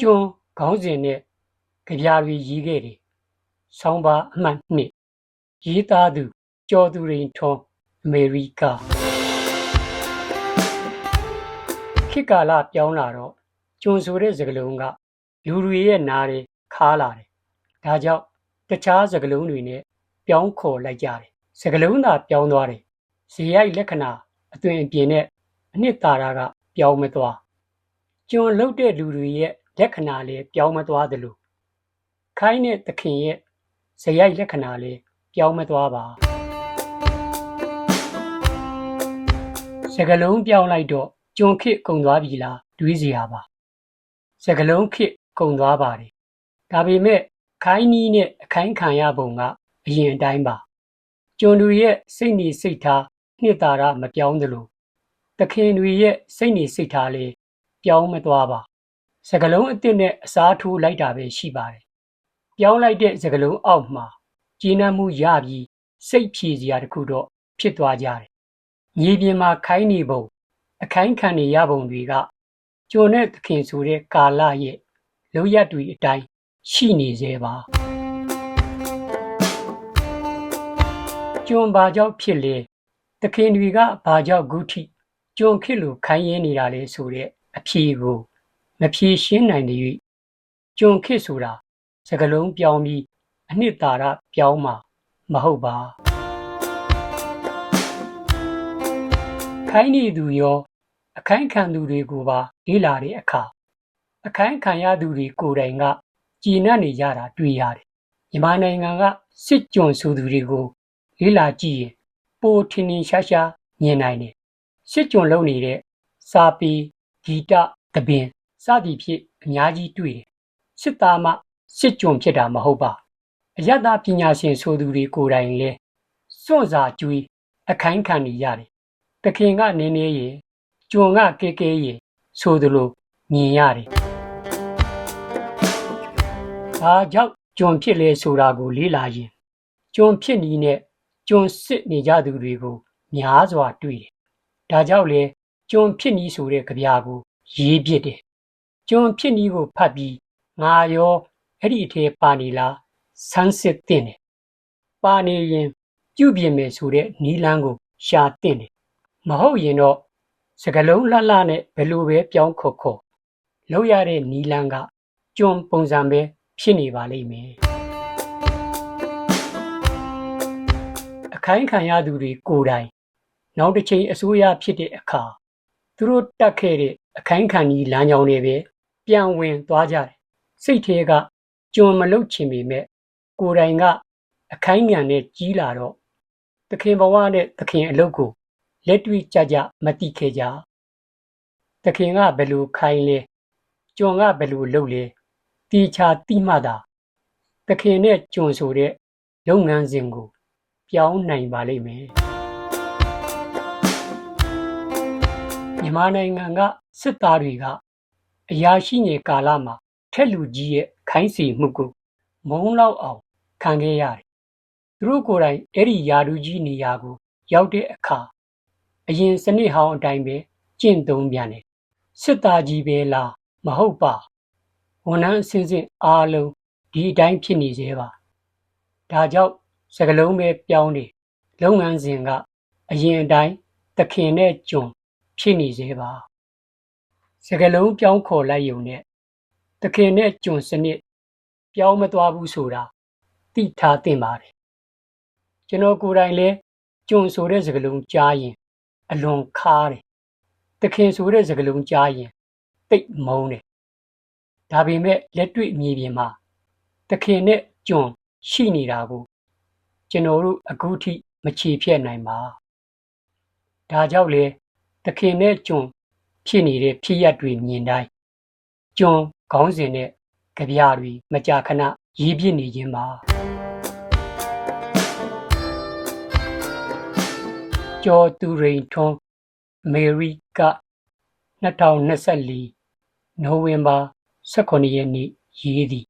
ကျွန်းခေါင်းစဉ်နဲ့ကြပြာတွေရေးခဲ့တယ်။ဆောင်းပါအမှတ်နှစ်ရေးသားသူကျော်သူရိန်ထွန်းအမေရိကခေတ်ကာလပြောင်းလာတော့ကျွန်းဆိုတဲ့စကားလုံးကလူတွေရဲ့နားတွေခါလာတယ်။ဒါကြောင့်တခြားစကားလုံးတွေနဲ့ပြောင်းခေါ်လိုက်ကြတယ်။စကားလုံးသာပြောင်းသွားတယ်။ဇေယိုက်လက္ခဏာအသွင်အပြင်နဲ့အနှစ်သာရကပြောင်းမသွား။ကျွန်းလုတ်တဲ့လူတွေရဲ့ လက္ခဏာလည်းပြောင်းမသွားသလိုခိုင်းတဲ့သခင်ရဲ့ဇယိုက်လက္ခဏာလည်းပြောင်းမသွားပါစကလုံးပြောင်းလိုက်တော့ကျွန်းခစ်ကုံသွားပြီလားတွေးစရာပါစကလုံးခစ်ကုံသွားပါတယ်ဒါပေမဲ့ခိုင်းနီးနဲ့အခိုင်းခံရပုံကအရင်အတိုင်းပါကျွန်းသူရဲ့စိတ်နေစိတ်ထားနှစ်သာရမပြောင်းသလိုသခင်တွေရဲ့စိတ်နေစိတ်ထားလည်းပြောင်းမသွားပါ စကလုံးအစ်စ်နဲ့အစားထိုးလိုက်တာပဲရှိပါတယ်။ပြောင်းလိုက်တဲ့စကလုံးအောက်မှာကျဉ်းနှံမှုရပြီးစိတ်ဖြည်စရာတခုတော့ဖြစ်သွားကြတယ်။မြေပြင်မှာခိုင်းနေပုံအခိုင်းခံနေရပုံတွေကကျွန်းတဲ့သခင်ဆိုတဲ့ကာလရဲ့လုံရတွေအတိုင်းရှိနေသေးပါ။ကျွန်းဘာကြောင့်ဖြစ်လဲသခင်တွေကဘာကြောင့်ဂုထိကျွန်းခစ်လို့ခိုင်းရင်းနေတာလဲဆိုတဲ့အဖြေကို မဖြေရှင်းနိုင်တဲ့၍ကျွန်ခစ်ဆိုတာစကလုံးပြောင်းပြီးအနှစ်သာရပြောင်းမှာမဟုတ်ပါခိုင်းနေသူရော အခိုင်းခံသူတွေကိုပါလေးလာတဲ့အခါအခိုင်းခံရသူတွေကိုယ်တိုင်ကကြည်နပ်နေကြတာတွေ့ရတယ်မြန်မာနိုင်ငံကစစ်ကြုံဆိုသူတွေကိုလေးလာကြည့်ရင်ပိုထင်ထင်ရှားရှားမြင်နိုင်တယ်စစ်ကြုံလုပ်နေတဲ့စာပေဂီတသဘင် စသည်ဖြင့်အများကြီးတွေ့တယ်စစ်သားမှစစ်ကြုံဖြစ်တာမဟုတ်ပါအယတ္တပညာရှင်ဆိုသူတွေကိုယ်တိုင်လဲစွန့်စားကြွေးအခိုင်းခံနေရတယ်တခင်ကနေနေရေကြုံကကဲကဲရေဆိုသလိုမြင်ရတယ်ဒါကြောင့်ကြုံဖြစ်လေဆိုတာကိုလေးလာရင်ကြုံဖြစ်နီးနဲ့ကြုံစစ်နေကြသူတွေကိုများစွာတွေ့တယ်ဒါကြောင့်လေကြုံဖြစ်နီးဆိုတဲ့ကြပြာကိုရေးပြစ်တယ် ကျွန်ဖြစ်နည်းကိုဖတ်ပြီးငါရောအဲ့ဒီအထဲပါနေလားဆန်းစစ်တင်တယ်ပါနေရင်ပြုပြင်မယ်ဆိုတဲ့နီလန်းကိုရှာတင်တယ်မဟုတ်ရင်တော့စကလုံးလှလှနဲ့ဘယ်လိုပဲပြောင်းခေါ်ခေါ်လောက်ရတဲ့နီလန်းကကျွန်းပုံစံပဲဖြစ်နေပါလိမ့်မယ်အခိုင်းခံရသူတွေကိုယ်တိုင်နောက်တစ်ချိန်အစိုးရဖြစ်တဲ့အခါသူတို့တက်ခဲ့တဲ့အခိုင်းခံကြီးလမ်းကြောင်းတွေပဲ ပြန်ဝင်သွားကြတယ်စိတ်ထဲကကြုံမလုတ်ချင်ပေမဲ့ကိုယ်တိုင်ကအခိုင်းငံနဲ့ကြီးလာတော့သခင်ဘဝနဲ့သခင်အလုပ်ကိုလက်တွေ့ကြကြမတိခဲ့ကြသခင်ကဘယ်လိုခိုင်းလဲကြုံကဘယ်လိုလုပ်လဲတီချာတိမှသာသခင်နဲ့ကြုံဆိုတဲ့လုပ်ငန်းစဉ်ကို ပြောင်းနိုင်ပါလိမ့်မယ်မြန်မာနိုင်ငံကစစ်သားတွေက အရာရှိငယ်ကာလမှာ ထက်လူကြီးရဲ့ ခိုင်းစီမှုကို မုံလောက်အောင် ခံခဲ့ရတယ်။သူတို့ကိုယ်တိုင် အဲ့ဒီယာဒူကြီးနေရာကို ရောက်တဲ့အခါ အရင်စနစ်ဟောင်းအတိုင်းပဲ ကျင့်သုံးပြန်တယ်။စစ်သားကြီးပဲလား မဟုတ်ပါ။ဝန်ထမ်းအစဉ်စဉ်အားလုံး ဒီအတိုင်း ဖြစ်နေသေးပါ။ဒါကြောင့် စကလုံးပဲ ပြောင်းနေလုပ်ငန်းစဉ်က အရင်အတိုင်း သခင်နဲ့ကြုံဖြစ်နေသေးပါ။ စကလုံးပြောင်းခေါ်လိုက်ုံနဲ့တခင်နဲ့ကြုံစနစ် ပြောင်းမသွားဘူးဆိုတာသိထားသင့်ပါတယ်ကျွန်တော်ကိုယ်တိုင်လည်းကြုံဆိုတဲ့စကလုံးကြားရင် အလွန်ခါတယ်တခင်ဆိုတဲ့စကလုံးကြားရင်တိတ်မုန်းတယ်ဒါပေမဲ့လက်တွေ့မြေပြင်မှာတခင်နဲ့ကြုံရှိနေတာကိုကျွန်တော်တို့အခုထိမချေဖြတ်နိုင်ပါဒါကြောင့်လေတခင်နဲ့ကြုံ ဖြစ်နေတဲ့ဖြစ်ရပ်တွေမြင်တိုင်းကျွန်းခေါင်းစဉ်နဲ့ကြပြတွေမကြာခဏရေးပြနေခြင်းပါကျော်သူရိန်ထွန်းအမေရိက2024နိုဝင်ဘာ18ရက်နေ့ရေးသည်